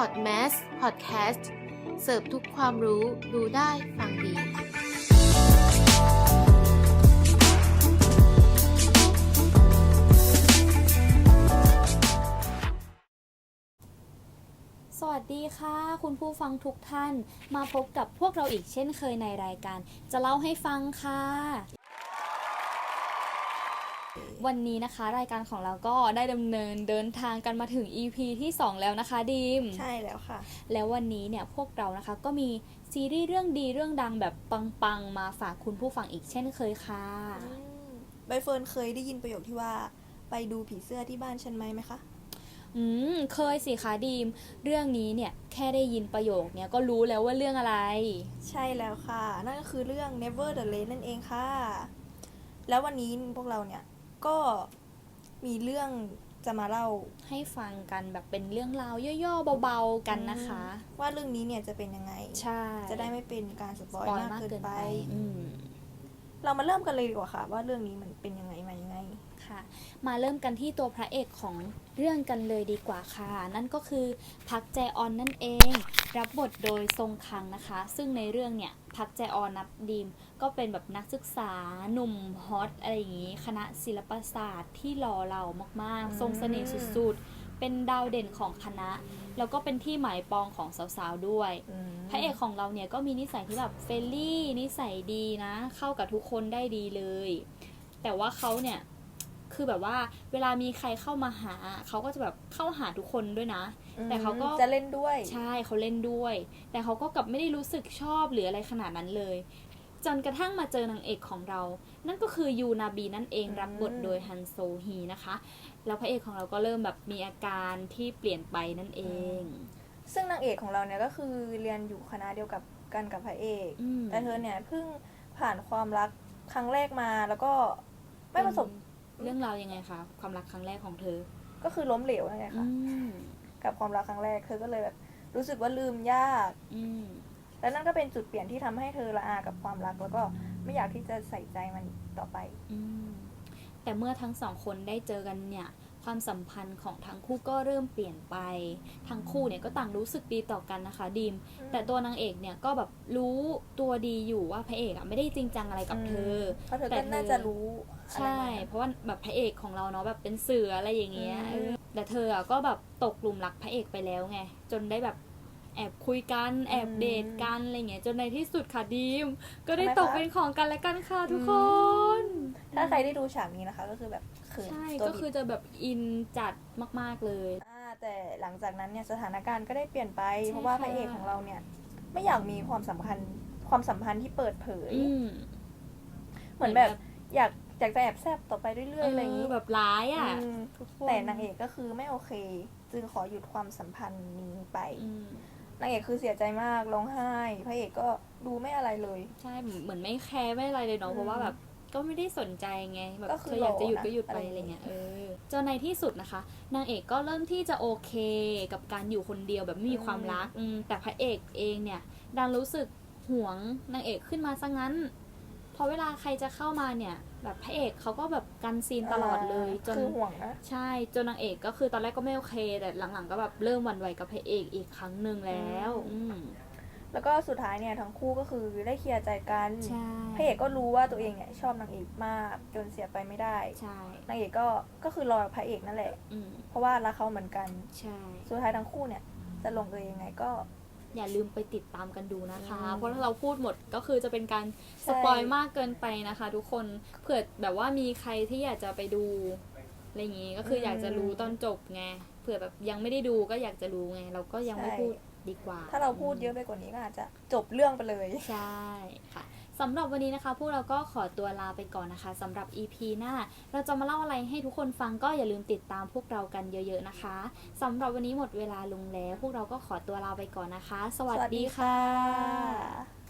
Podmas Podcast เสิร์ฟทุกความรู้ดูได้ฟังดี สวัสดีค่ะ คุณผู้ฟังทุกท่าน มาพบกับพวกเราอีกเช่นเคยในรายการ จะเล่าให้ฟังค่ะ วันนี้นะคะ รายการของเราก็ได้ดำเนินเดินทางกันมาถึง EP ที่ 2 แล้วนะคะดีม ใช่แล้วค่ะ แล้ววันนี้เนี่ยพวกเรานะคะก็มีซีรีส์เรื่องดีเรื่องดังแบบปังๆ มาฝากคุณผู้ฟังอีกเช่นเคยค่ะ ใบเฟิร์นเคยได้ยินประโยคที่ว่า ไปดูผีเสื้อที่บ้านฉันไหมไหมคะ อืมเคยสิคะดีม เรื่องนี้เนี่ยแค่ได้ยินประโยคเนี่ยก็รู้แล้วว่าเรื่องอะไร ใช่แล้วค่ะ นั่นก็คือเรื่อง Never the Late นั่นเองค่ะ แล้ววันนี้พวกเราเนี่ย ก็มีเรื่องจะมาเล่าให้ฟังกันแบบเป็นเรื่องราวย่อๆเบาๆกันนะคะ ว่าเรื่องนี้เนี่ยจะเป็นยังไง ใช่ จะได้ไม่เป็นการสปอยปอยมากมากเกินเกินไปไปอืมเรามาเริ่มกันเลยดีกว่าค่ะ ว่าเรื่องนี้มันเป็นยังไงมายังไงค่ะ มาเริ่มกันที่ตัวพระเอกของเรื่องกันเลยดีกว่าค่ะ นั่นก็คือพักแจออนนั่นเอง รับบทโดยทรงคังนะคะ ซึ่งในเรื่องเนี่ยพักแจออนนับดีม ก็เป็นแบบนักศึกษาหนุ่มฮอตอะไรอย่างนี้ คณะศิลปศาสตร์ที่หล่อเหลามากอืมๆทรงเสน่ห์สุดๆ เป็นดาวเด่นของคณะ แล้วก็เป็นที่หมายปองของสาวๆด้วยอืมพระเอกของเราเนี่ยก็มีนิสัยที่แบบเฟรนลี่นิสัยดีนะ เข้ากับทุกคนได้ดีเลย แต่ว่าเขาเนี่ย คือแบบว่าเวลามีใครเข้ามาหา เขาก็จะแบบเข้าหาทุกคนด้วยนะ แต่เขาก็จะเล่นด้วย ใช่เขาเล่นด้วย แต่เขาก็กลับไม่ได้รู้สึกชอบหรืออะไรขนาดนั้นเลย จนกระทั่งมาเจอนางเอกของเรา นั่นก็คือยูนาบีนั่นเองอืมรับบทโดยฮันโซฮีนะคะ แล้วพระเอกของเราก็เริ่มแบบมีอาการที่เปลี่ยนไปนั่นเอง ซึ่งนางเอกของเราเนี่ยก็คือเรียนอยู่คณะเดียวกับกันกับพระเอกอืมแต่เธอเนี่ยเพิ่งผ่านความรักครั้งแรกมาแล้วก็ไม่ประสบ เรื่องราวยังไงคะความรักครั้งแรกของเธอก็คือล้มเหลวนั่นแหละอืค่ะมกับความรักครั้งแรกเธอก็เลยแบบรู้สึกว่าลืมยาก อืมและนั่นก็เป็นจุดเปลี่ยนที่ทำให้เธอละอากับความรัก แล้วก็ไม่อยากที่จะใส่ใจมันต่อไป อืมแต่เมื่อทั้งสองคนได้เจอกันเนี่ย ความสัมพันธ์ของทั้งคู่ก็เริ่มเปลี่ยนไป ทั้งคู่เนี่ยก็ต่างรู้สึกดีต่อกันนะคะดีมอืมแต่ตัวนางเอกเนี่ยก็แบบรู้ตัวดีอยู่ว่าพระเอกอะไม่ได้จริงจังอะไรกับเธอเพราะเธอแต่ก็เธอน่าจะรู้อะไรใช่มาเพราะว่าแบบพระเอกของเราเนาะแบบเป็นเสืออะไรอย่างเงี้ยอืมเออแต่เธออะก็แบบตกหลุมรักพระเอกไปแล้วไงจนได้แบบ แอบคุยกันแอบเดทกันอะไรเงี้ยจนในที่สุดค่ะดีม ก็ได้ตกเป็นของกันและกันค่ะทุกคน ถ้าใครได้ดูฉากนี้นะคะ ก็คือแบบเขินใช่ตัวก็บิดคือจะแบบอินจัดมาก ๆเลยอ่าแต่หลังจากนั้นเนี่ยสถานการณ์ก็ได้เปลี่ยนไปใช่เพราะว่าค่ะพระเอกของเราเนี่ย ไม่อยากมีความสัมพันธ์ความสัมพันธ์ที่เปิดเผยอืมเหมือนแบบอยากอยากจะแอบแซบต่อไปเรื่อยๆอะไรอย่างนี้แบบร้ายอะอืมทุกคนแต่นางเอกก็คือไม่โอเค จึงขอหยุดความสัมพันธ์นี้ไปอืม นางเอกคือเสียใจมากร้องไห้พระเอกก็ดูไม่อะไรเลย ใช่เหมือนไม่แคร์ไม่อะไรเลยเนาะอืมเพราะว่าแบบก็ไม่ได้สนใจไงแบบก็คือเธออยากจะหยุดรอนะก็หยุดไปอะไรอะไรอย่างเงี้เงี้ยยเออจนในที่สุดนะคะ นางเอกก็เริ่มที่จะโอเคกับการอยู่คนเดียวแบบไม่มีความรักอืมแต่พระเอกเองเนี่ย ดันรู้สึกหวงนางเอกขึ้นมาซะงั้นพอเวลาใครจะเข้ามาเนี่ย แบบพระเอกเขาก็แบบกันซีนตลอดเลยจนคือห่วงนะใช่จนนางเอกก็คือตอนแรกก็ไม่โอเค แต่หลังๆ ก็แบบเริ่มหวั่นไหวกับพระเอกอีกครั้งหนึ่งแล้วอืมแล้วก็สุดท้ายเนี่ยทั้งคู่ก็คือได้เคลียร์ใจกันใช่พระเอกก็รู้ว่าตัวเองเนี่ยชอบนางเอกมากจนเสียไปไม่ได้ใช่นางเอกก็ก็คือรอพระเอกนั่นแหละอืมเพราะว่ารักเขาเหมือนกันใช่สุดท้ายทั้งคู่เนี่ยจะลงเอยยังไงก็ อย่าลืมไปติดตามกันดูนะคะอืมเพราะถ้าเราพูดหมดก็คือจะเป็นการสปอยมากเกินไปนะคะ ทุกคนเผื่อแบบว่ามีใครที่อยากจะไปดูอะไรอย่างงี้ก็คืออยากจะรู้ตอนจบไงเผื่อแบบยังไม่ได้ดูก็อยากจะรู้ไง เราก็ยังไม่พูดดีกว่า ถ้าเราพูดเยอะไปกว่านี้ก็อาจจะจบเรื่องไปเลย ใช่ค่ะ สำหรับวันนี้นะคะ พวกเราก็ขอตัวลาไปก่อนนะคะสำหรับ EP หน้า เราจะมาเล่าอะไรให้ทุกคนฟังก็อย่าลืมติดตามพวกเรากันเยอะ ๆนะคะสำหรับวันนี้หมดเวลาลงแล้ว พวกเราก็ขอตัวลาไปก่อนนะคะ สวัสดีค่ะสวัสดีค่ะ